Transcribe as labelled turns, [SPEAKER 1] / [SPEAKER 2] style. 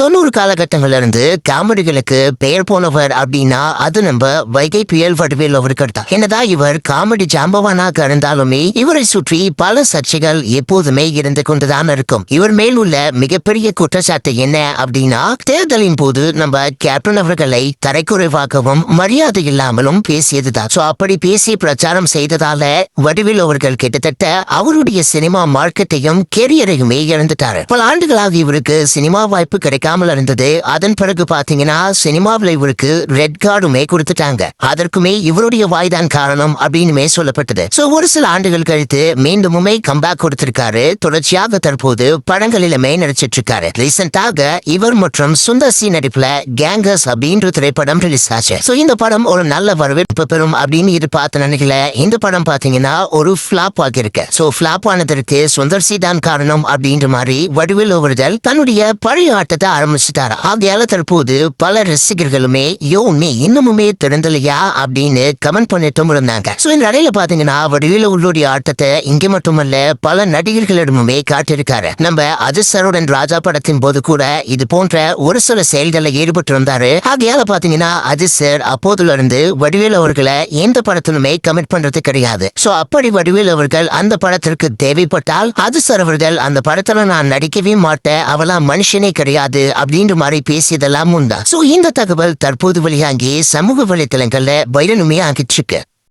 [SPEAKER 1] தொண்ணூறு காலகட்டங்கள்ல இருந்து காமெடிகளுக்கு பெயர் போனவர் அப்படின்னா அது நம்ம வைகை புயல் வடிவில் அவர்கள் தான். என்னதான் இவர் காமெடி ஜாம்பவானாக இருந்தாலுமே இவரை சுற்றி பல சர்ச்சைகள் எப்போதுமே இருந்து கொண்டுதான் இருக்கும். இவர் மேல் உள்ள மிகப்பெரிய குற்றச்சாட்டு என்ன அப்படின்னா தேர்தலின் போது நம்ம கேப்டன் அவர்களை தரைக்குறைவாகவும் மரியாதை இல்லாமலும் பேசியதுதான். சோ அப்படி பேசி பிரச்சாரம் செய்ததால வடிவில் அவர்கள் கிட்டத்தட்ட அவருடைய சினிமா மார்க்கெட்டையும் கெரியரையுமே இழந்துட்டாரு. பல ஆண்டுகளாக இவருக்கு சினிமா வாய்ப்பு கிடைக்காமல் இருந்தது அதன் பிறகு பாத்தீங்கன்னா சினிமாவில் இவருக்கு ரெட் கார்டுமே கொடுத்துட்டாங்க. அதற்குமே இவருடைய வாய்தான் காரணம் அப்படின்னுமே சொல்லப்பட்டது. சோ ஒரு சில ஆண்டுகள் கழித்து மீண்டுமுமே கம்பேக் கொடுத்திருக்காரு. தொடர்ச்சியாக தற்போது படங்களிலுமே நடிச்சிட்டு இருக்காரு ரீசெண்டாக இவர் மற்றும் சுந்தர் சி நடிப்புல கேங்கர்ஸ் அப்படின்ற திரைப்படம் ரிலீஸ் ஆச்சு. சோ இந்த படம் ஒரு நல்ல வரவேற்பு பெறும் அப்படின்னு இது பார்த்து நினைக்கல இந்த படம் பாத்தீங்கன்னா ஒரு ஃபிளாப் ஆகியிருக்கு. சோ ஃபிளாப் ஆனதற்கு சுந்தர் சி தான் காரணம் அப்படின்ற மாதிரி வடிவில் ஒருதல் தன்னுடைய பழைய ஆட்டத்தை ஆரம்பிச்சுட்டாரு. ஆகையால தற்போது பல ரசிகர்களுமே யோ நீ இன்னமுமே திறந்தலையா? அப்படின்னு கமெண்ட் பண்ணிட்டும் இருந்தாங்க. சோ இந்த இடையில பாத்தீங்கன்னா வடிவில் உள்ளுடைய ஆட்டத்தை இங்க மட்டுமல்ல பல நடிகர்களிடமுமே காட்டியிருக்காரு. நம்ம அதிர்சருடன் ராஜா படத்தின் போது கூட இது போன்ற ஒரு சில செயல்களில் ஈடுபட்டு இருந்தாரு ஆகையால பாத்தீங்கன்னா அதிர்சர் அப்போதுல இருந்து வடிவேல் அவர்களை எந்த படத்திலுமே கமிட் பண்றது கிடையாது. சோ அப்படி வடிவேல் அவர்கள் அந்த படத்திற்கு தேவைப்பட்டால் அதிர்சர் அவர்கள் அந்த படத்துல நான் நடிக்கவே மாட்டேன் அவெல்லாம் மனுஷனே கிடையாது அப்படின்ற மாதிரி பேசியதெல்லாம் உண்டா? சோ இந்த தகவல் தற்போது வெளியாகி சமூக வலைத்தளங்கள்ல வைரனுமே ஆகிட்டு இருக்கு.